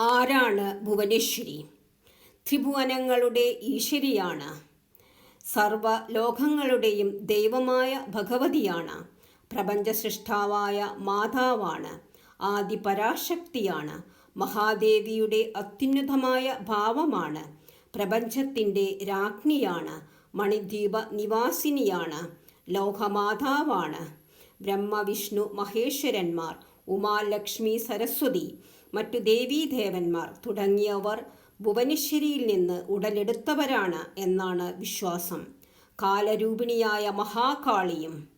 ആരാണ് ഭുവനേശ്വരി? ത്രിഭുവനങ്ങളുടെ ഈശ്വരിയാണ്. സർവ ലോകങ്ങളുടെയും ദൈവമായ ഭഗവതിയാണ്. പ്രപഞ്ച സൃഷ്ടാവായ മാതാവാണ്. ആദിപരാശക്തിയാണ്. മഹാദേവിയുടെ അത്യുന്നതമായ ഭാവമാണ്. പ്രപഞ്ചത്തിന്റെ രാജ്ഞിയാണ്. മണിദ്വീപ നിവാസിനിയാണ്. ലോകമാതാവാണ്. ബ്രഹ്മവിഷ്ണു മഹേശ്വരന്മാർ ഉമാലക്ഷ്മി സരസ്വതി മറ്റു ദേവീദേവന്മാർ തുടങ്ങിയവർ ഭുവനശ്ശേരിയിൽ നിന്ന് ഉടലെടുത്തവരാണ് എന്നാണ് വിശ്വാസം. കാലരൂപിണിയായ മഹാകാളിയും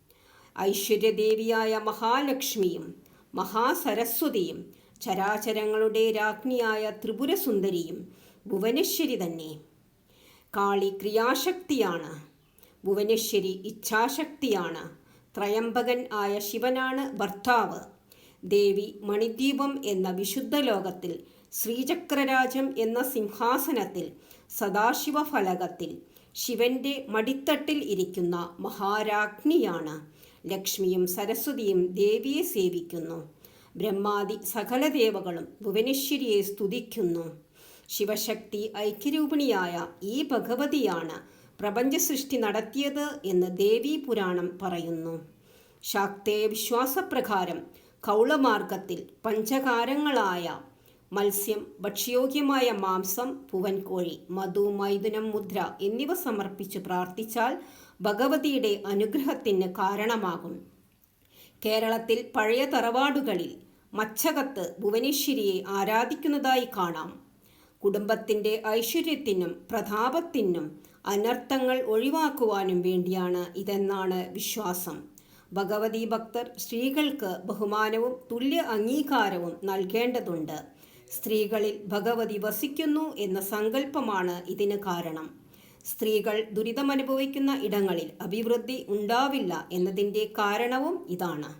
ഐശ്വര്യദേവിയായ മഹാലക്ഷ്മിയും മഹാസരസ്വതിയും ചരാചരങ്ങളുടെ രാജ്ഞിയായ ത്രിപുരസുന്ദരിയും ഭുവനശ്വരി തന്നെ. കാളി ക്രിയാശക്തിയാണ് ഭുവനശ്വരി ഇച്ഛാശക്തിയാണ്. ത്രയംബകൻ ആയ ശിവനാണ് ഭർത്താവ്. ദേവി മണിദ്വീപം എന്ന വിശുദ്ധ ലോകത്തിൽ ശ്രീചക്രരാജം എന്ന സിംഹാസനത്തിൽ സദാശിവ ഫലകത്തിൽ ശിവന്റെ മടിത്തട്ടിൽ ഇരിക്കുന്ന മഹാരാജ്ഞിയാണ്. ലക്ഷ്മിയും സരസ്വതിയും ദേവിയെ സേവിക്കുന്നു. ബ്രഹ്മാദി സകല ദേവകളും ഭുവനേശ്വരിയെ സ്തുതിക്കുന്നു. ശിവശക്തി ഐക്യരൂപിണിയായ ഈ ഭഗവതിയാണ് പ്രപഞ്ച സൃഷ്ടി നടത്തിയത് എന്ന് ദേവീ പുരാണം പറയുന്നു. ശാക്തേ വിശ്വാസപ്രകാരം കൗളമാർഗത്തിൽ പഞ്ചകാരങ്ങളായ മത്സ്യം ഭക്ഷ്യയോഗ്യമായ മാംസം പൂവൻകോഴി മധു മൈഥുനം മുദ്ര എന്നിവ സമർപ്പിച്ച് പ്രാർത്ഥിച്ചാൽ ഭഗവതിയുടെ അനുഗ്രഹത്തിന് കാരണമാകും. കേരളത്തിൽ പഴയ തറവാടുകളിൽ മച്ചകത്ത് ഭുവനേശ്വരിയെ ആരാധിക്കുന്നതായി കാണാം. കുടുംബത്തിന്റെ ഐശ്വര്യത്തിനും പ്രതാപത്തിനും അനർത്ഥങ്ങൾ ഒഴിവാക്കുവാനും വേണ്ടിയാണ് ഇതെന്നാണ് വിശ്വാസം. ഭഗവതി ഭക്തർ സ്ത്രീകൾക്ക് ബഹുമാനവും തുല്യ അംഗീകാരവും നൽകേണ്ടതുണ്ട്. സ്ത്രീകളിൽ ഭഗവതി വസിക്കുന്നു എന്ന സങ്കല്പമാണ് ഇതിന് കാരണം. സ്ത്രീകൾ ദുരിതമനുഭവിക്കുന്ന ഇടങ്ങളിൽ അഭിവൃദ്ധി ഉണ്ടാവില്ല എന്നതിന്റെ കാരണവും ഇതാണ്.